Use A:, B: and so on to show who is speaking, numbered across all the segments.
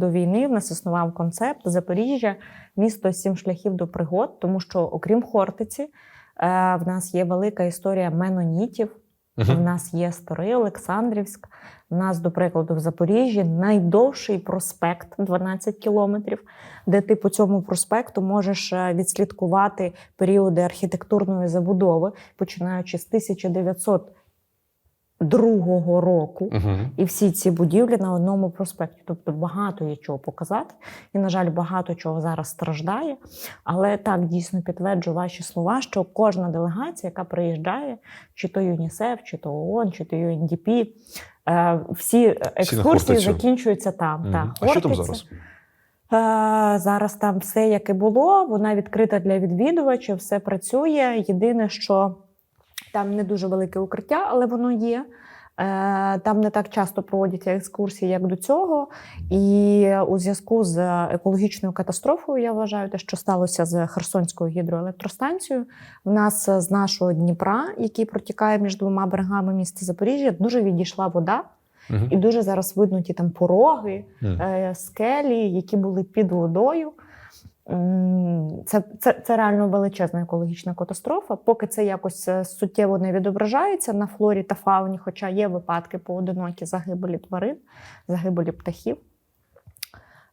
A: До війни в нас існував концепт Запоріжжя, місто сім шляхів до пригод, тому що, окрім Хортиці, е, в нас є велика історія менонітів. В нас є Старий Олександрівськ. У нас, до прикладу, в Запоріжжі найдовший проспект 12 кілометрів, де ти по цьому проспекту можеш е, відслідкувати періоди архітектурної забудови, починаючи з 1902 року.
B: Угу.
A: І всі ці будівлі на одному проспекті. Тобто багато є чого показати. І, на жаль, багато чого зараз страждає. Але так дійсно підтверджую ваші слова, що кожна делегація, яка приїжджає, чи то ЮНІСЕФ, чи то ООН, чи то ЮНДП, е, всі екскурсії
B: Хортицю.
A: закінчуються там.
B: Мгм.
A: Так,
B: А що там зараз?
A: Е, Зараз там все як і було, вона відкрита для відвідувачів, все працює. Єдине, що там не дуже велике укриття, але воно є. Е, Там не так часто проводяться екскурсії, як до цього. І у зв'язку з екологічною катастрофою, я вважаю, те, що сталося з Херсонською гідроелектростанцією, в нас з нашого Дніпра, який протікає між двома берегами міста Запоріжжя, дуже відійшла вода,
B: Мгм.
A: і дуже зараз видно ті там пороги, е, скелі, які були під водою. Це, це, це реально величезна екологічна катастрофа. Поки це якось е, суттєво не відображається на флорі та фауні, хоча є випадки поодинокі загибелі тварин, загибелі птахів.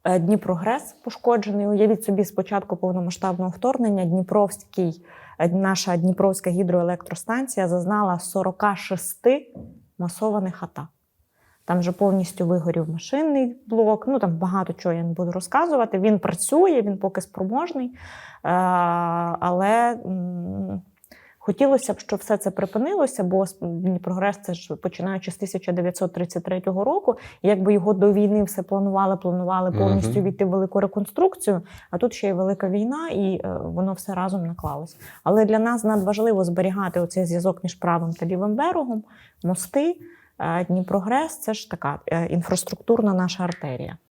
A: Е, Дніпрогрес пошкоджений. Уявіть собі, з початку повномасштабного вторгнення Дніпровський, е, наша Дніпровська гідроелектростанція зазнала 46 масованих атак. Там вже повністю вигорів машинний блок. Ну там багато чого я не буду розказувати. Він працює, він поки спроможний. Е, але хотілося б, щоб все це припинилося, бо с- Дніпрогрес це ж починаючи з 1933 року. Якби його до війни все планували, планували повністю війти в велику реконструкцію. А тут ще й велика війна, і е, воно все разом наклалось. Але для нас надважливо зберігати оцей зв'язок між правим та лівим берегом, мости. Е, Дніпрогрес це ж така е, інфраструктурна наша артерія.